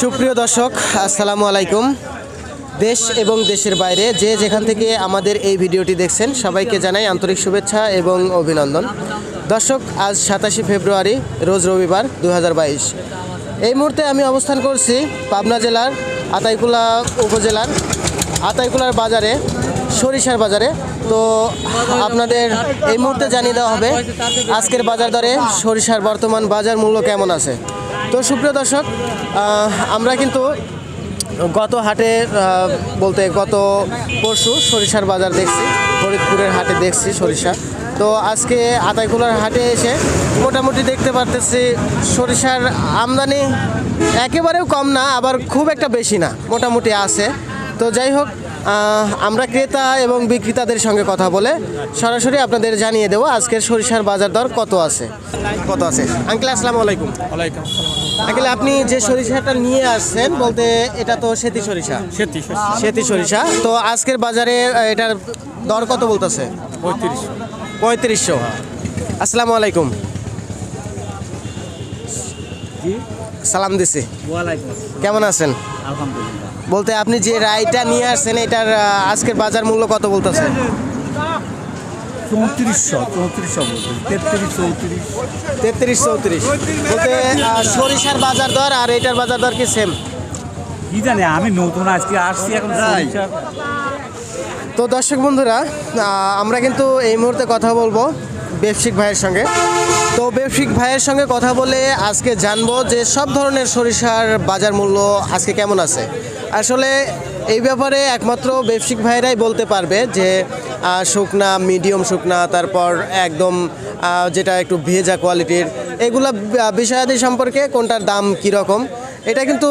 সুপ্রিয় দর্শক, আসসালামু আলাইকুম। দেশ এবং দেশের বাইরে যে যেখান থেকে আমাদের এই ভিডিওটি দেখছেন, সবাইকে জানাই আন্তরিক শুভেচ্ছা এবং অভিনন্দন। দর্শক, আজ সাতাশে ফেব্রুয়ারি, রোজ রবিবার দু হাজার বাইশ। এই মুহূর্তে আমি অবস্থান করছি পাবনা জেলার আতাইকুলা উপজেলার আতাইকুলার বাজারে, সরিষার বাজারে। তো আপনাদের এই মুহূর্তে জানিয়ে দেওয়া হবে, আজকের বাজার দরে সরিষার বর্তমান বাজার মূল্য কেমন আছে? তো সুপ্রিয় দর্শক আমরা কিন্তু গত হাটে বলতে গত পরশু সরিষার বাজার দেখছি, ফরিদপুরের হাটে দেখছি সরিষা। তো আজকে আতাইকুলার হাটে এসে মোটামুটি দেখতে পারতেছি সরিষার আমদানি একেবারেও কম না, আবার খুব একটা বেশি না, মোটামুটি আছে। তো যাই হোক আমরা ক্রেতা এবং বিক্রেতাদের সঙ্গে কথা বলে সরাসরি আপনাদের জানিয়ে দেবো আজকের সরিষার বাজার দর কত আছে। কত আছে? আঙ্কেল আসসালামু আলাইকুম। ওয়ালাইকুম আঙ্কেল আপনি যে সরিষাটা নিয়ে আসছেন বলতে এটা তো সেতি সরিষা। সেতি সেতি সরিষা। তো আজকের বাজারে এটার দর কত বলতেছে? পঁয়ত্রিশ পঁয়ত্রিশশো। আসসালামু আলাইকুম। সালাম দিছি। কেমন আছেন? বলতে আপনি যে রায়টা নিয়ে আসছেন এটার আজকের বাজার মূল্য কত বলতেছেন? চৌত্রিশশো চৌত্রিশশো বলতে তেত্রিশ চৌত্রিশ। তেত্রিশ চৌত্রিশ। বলতে সরিষার বাজার দর আর এটার বাজার দর কি সেম কি জানি আমি নতুন আজকে আসছি এখন সরিষা তো দর্শক বন্ধুরা আমরা কিন্তু এই মুহূর্তে কথা বলব। ব্যবসায়িক ভাইয়ের সঙ্গে। তো ব্যবসায়িক ভাইয়ের সঙ্গে কথা বলে আজকে জানব যে সব ধরনের সরিষার বাজার মূল্য আজকে কেমন আছে। আসলে এই ব্যাপারে একমাত্র ব্যবসায়িক ভাইয়েরাই বলতে পারবে যে শুকনা, মিডিয়াম শুকনা, তারপর একদম যেটা একটু ভেজা কোয়ালিটির এগুলা বিষয়াদি সম্পর্কে কোনটার দাম কীরকম। এটা কিন্তু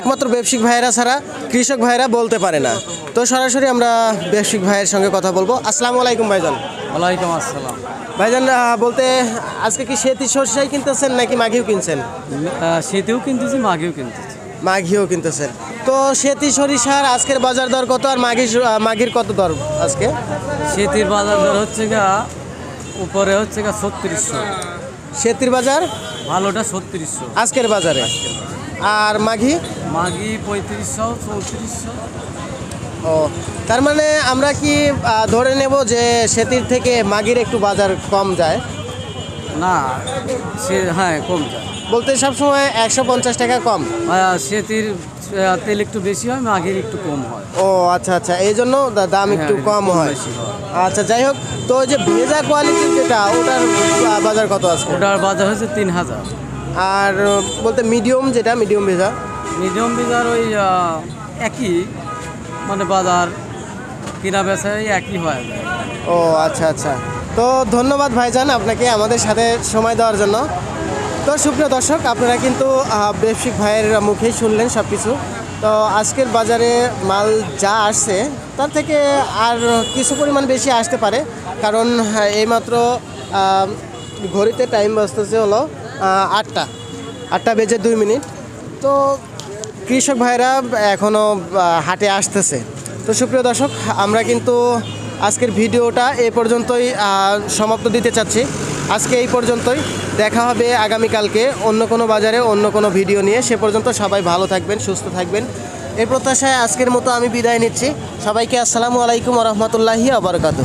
একমাত্র ব্যবসায়িক ভাইয়েরা ছাড়া কৃষক ভাইয়েরা বলতে পারে না। তো সরাসরি আমরা ব্যবসায়িক ভাইয়ের সঙ্গে কথা বলব। আসসালামু আলাইকুম ভাইজান। ওয়ালাইকুম আসসালাম। ভাইজান বলতে আজকে কি সেতি সরষাই কিনতেছেন নাকি মাঘিও কিনছেন? শীতেও কিনতেছি মাঘেও কিনতেছি। মাঘিও কিনতেছেন। তো সেতি সরিষার আজকের বাজার দর কত আর মাঘি মাঘির কত দর আজকে? শীতের বাজার দর হচ্ছে গা উপরে হচ্ছে গা ছত্রিশশো। সেতির বাজার? ভালোটা ছত্রিশশো। আজকের বাজারে। আর মাঘি? মাঘি পঁয়ত্রিশশো চৌত্রিশশো। ও তার মানে আমরা কি ধরে নেব যে সেতির থেকে মাগির একটু বাজার কম যায়? না সে হ্যাঁ কম যায়। বলতে সবসময় একশো পঞ্চাশ টাকা কম। সেতির তেল একটু বেশি হয় মাঘের একটু কম হয়। ও আচ্ছা আচ্ছা এই জন্য দাম একটু হ্যাঁ, কম হয়। আচ্ছা যাই হোক তো ওই যে ভেজা কোয়ালিটির যেটা ওটার বাজার কত আছে ওটার বাজার হচ্ছে তিন হাজার। আর বলতে মিডিয়াম যেটা মিডিয়াম ভেজা মিডিয়াম বাজার ওই একই মানে বাজার কিনা বেচা একই হয়। ও আচ্ছা আচ্ছা। তো ধন্যবাদ ভাইজান আপনাকে আমাদের সাথে সময় দেওয়ার জন্য। তো সুপ্রিয় দর্শক আপনারা কিন্তু আহ, ব্যবসায়িক ভাইয়ের মুখেই শুনলেন সব কিছু তো আজকের বাজারে মাল যা আসছে তার থেকে আর কিছু পরিমাণ বেশি আসতে পারে। কারণ হ্যাঁ, এইমাত্র ঘড়িতে টাইম বাজতেছে হলো আটটা। আটটা বেজে দুই মিনিট। তো কৃষক ভাইরা এখনও হাটে আসতেছে। তো সুপ্রিয় দর্শক, আমরা কিন্তু আজকের ভিডিওটা এ পর্যন্তই সমাপ্ত দিতে চাচ্ছি। আজকে এই পর্যন্তই। দেখা হবে আগামীকালকে অন্য কোনো বাজারে, অন্য কোনো ভিডিও নিয়ে। সে পর্যন্ত সবাই ভালো থাকবেন, সুস্থ থাকবেন। এই প্রত্যাশায় আজকের মতো আমি বিদায় নিচ্ছি। সবাইকে আসসালামু আলাইকুম রহমতুল্লাহি আবরকাত